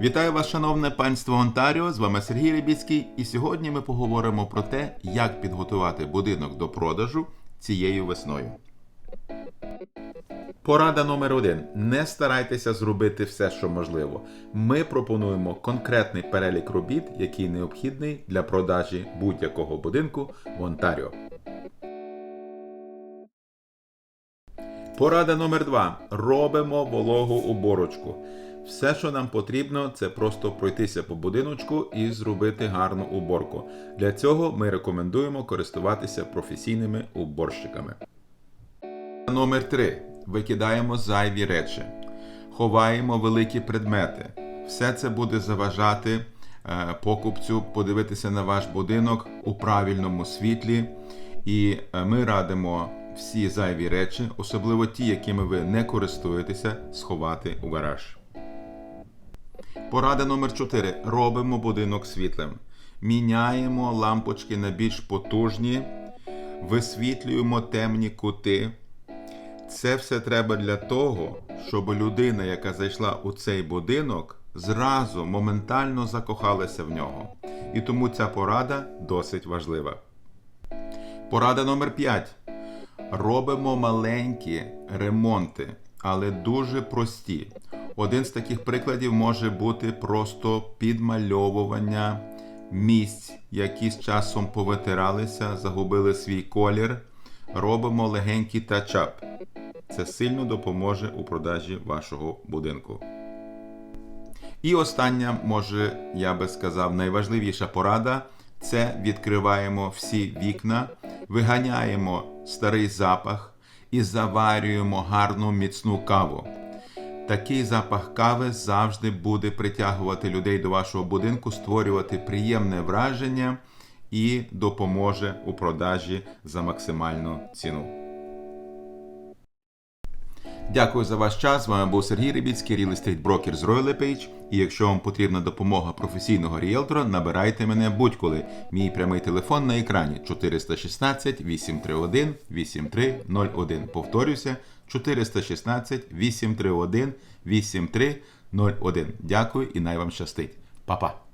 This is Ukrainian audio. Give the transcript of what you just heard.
Вітаю вас, шановне панство Онтаріо! З вами Сергій Рибіцький, і сьогодні ми поговоримо про те, як підготувати будинок до продажу цією весною. Порада номер один: не старайтеся зробити все, що можливо. Ми пропонуємо конкретний перелік робіт, який необхідний для продажі будь-якого будинку в Онтаріо. Порада номер два. Робимо вологу уборочку. Все, що нам потрібно, це просто пройтися по будиночку і зробити гарну уборку. Для цього ми рекомендуємо користуватися професійними уборщиками. Номер 3. Викидаємо зайві речі. Ховаємо великі предмети. Все це буде заважати е, покупцю подивитися на ваш будинок у правильному світлі. І е, ми радимо всі зайві речі, особливо ті, якими ви не користуєтеся, сховати у гараж. Порада номер 4. Робимо будинок світлим. Міняємо лампочки на більш потужні, висвітлюємо темні кути. Це все треба для того, щоб людина, яка зайшла у цей будинок, зразу моментально закохалася в нього. І тому ця порада досить важлива. Порада номер 5. Робимо маленькі ремонти, але дуже прості. Один з таких прикладів може бути просто підмальовування місць, які з часом повитиралися, загубили свій колір. Робимо легенький тачап. Це сильно допоможе у продажі вашого будинку. І остання, може, я би сказав, найважливіша порада це відкриваємо всі вікна, виганяємо старий запах і заварюємо гарну міцну каву. Такий запах кави завжди буде притягувати людей до вашого будинку, створювати приємне враження і допоможе у продажі за максимальну ціну. Дякую за ваш час. З вами був Сергій Рибіцький, Real Estate Broker з Royal Page. І якщо вам потрібна допомога професійного ріелтора, набирайте мене будь-коли. Мій прямий телефон на екрані 416 831 8301. Повторюся, 416 831 8301. Дякую і най вам щастить. Па-па!